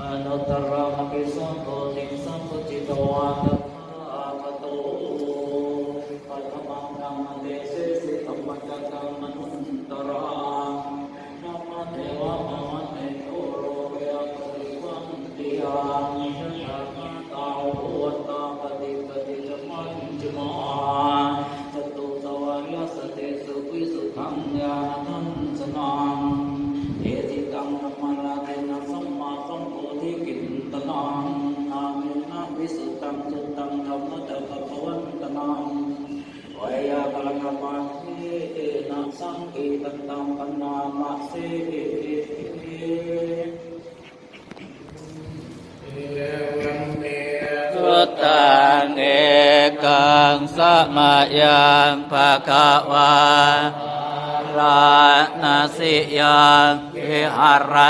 อนุตตรมปิสัมโพธิสัมพุจิตวาตถาคโตปัตมังธรรมเดเสสิธรรมจักรมนุนตรังนัมมะเทวะมะมะเนโตโรเวอะปริวันติยังยะถาตาโหตาปฏิปฏิจมันจมาจตุตวายสเตสุวิสุขังญาณ ธิกินตนังนาเมนะวิสุตังสุตังธรรมจักรพวันตนังวยากลกมาเทเอนะสังกีตตังปนามาเสเอสุตังเอกังสมายังภะคะวารานาสิยังวิหาร